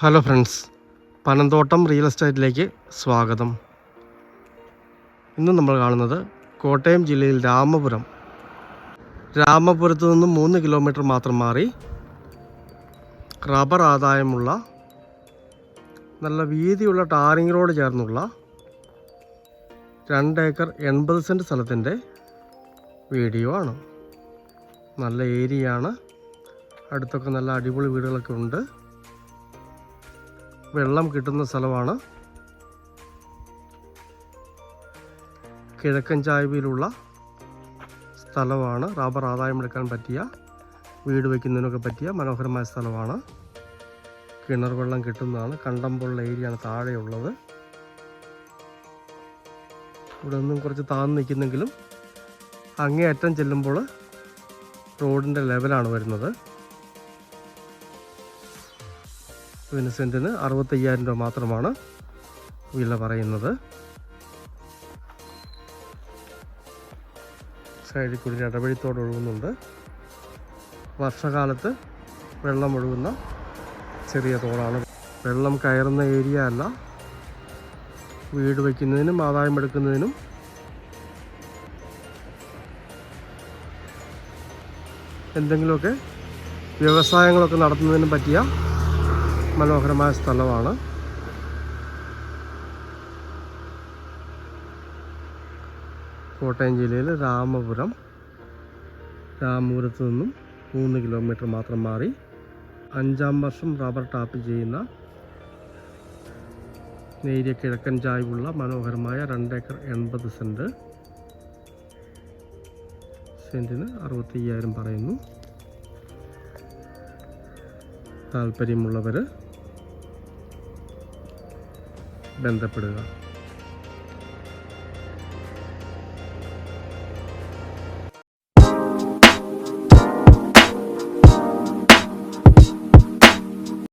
Hello friends Panamthottam real എസ്റ്റേറ്റിലേക്ക് സ്വാഗതം. ഇന്ന് നമ്മൾ കാണുന്നത് കോട്ടയം ജില്ലയിൽ രാമപുരം. രാമപുരത്ത് നിന്ന് മൂന്ന് കിലോമീറ്റർ മാത്രം മാറി റബ്ബർ ആദായമുള്ള നല്ല വീതിയുള്ള റോഡ് ചേർന്നുള്ള രണ്ട് ഏക്കർ എൺപത് സെന്റ് സ്ഥലത്തിന്റെ വീഡിയോ ആണ്. നല്ല ഏരിയയാണ്. അടുത്തൊക്കെ നല്ല അടിപൊളി വീടുകളൊക്കെ ഉണ്ട്. വെള്ളം കിട്ടുന്ന സ്ഥലമാണ്. കിഴക്കൻ ചായ്വയിലുള്ള സ്ഥലമാണ്. റബ്ബർ ആദായം എടുക്കാൻ പറ്റിയ വീട് വയ്ക്കുന്നതിനൊക്കെ പറ്റിയ മനോഹരമായ സ്ഥലമാണ്. കിണർ വെള്ളം കിട്ടുന്നതാണ്. കണ്ടമ്പുള്ള ഏരിയയാണ് താഴെയുള്ളത്. ഇവിടെ നിന്നും കുറച്ച് താഴ്ന്നു നിൽക്കുന്നെങ്കിലും അങ്ങേയറ്റം ചെല്ലുമ്പോൾ റോഡിന്റെ ലെവലാണ് വരുന്നത്. ഇതിന് സെന്റിന് അറുപത്തയ്യായിരം രൂപ മാത്രമാണ് വില പറയുന്നത്. സൈഡിൽ കൂടി ഇടവഴിത്തോട് ഒഴുകുന്നുണ്ട്. വർഷകാലത്ത് വെള്ളം ഒഴുകുന്ന ചെറിയ തോടാണ്. വെള്ളം കയറുന്ന ഏരിയ അല്ല. വീട് വയ്ക്കുന്നതിനും ആദായം എടുക്കുന്നതിനും എന്തെങ്കിലുമൊക്കെ വ്യവസായങ്ങളൊക്കെ നടത്തുന്നതിനും പറ്റിയ മനോഹരമായ സ്ഥലമാണ്. കോട്ടയം ജില്ലയിൽ രാമപുരം. രാമപുരത്ത് നിന്നും മൂന്ന് കിലോമീറ്റർ മാത്രം മാറി. അഞ്ചാം വർഷം റബ്ബർ ടാപ്പ് ചെയ്യുന്ന നേരിയ കിഴക്കൻ ചായ്വുള്ള മനോഹരമായ രണ്ടേക്കർ എൺപത് സെന്റ് സെന്റിന് അറുപത്തയ്യായിരം പറയുന്നു. താല്പര്യമുള്ളവർ ബന്ധപ്പെടുക.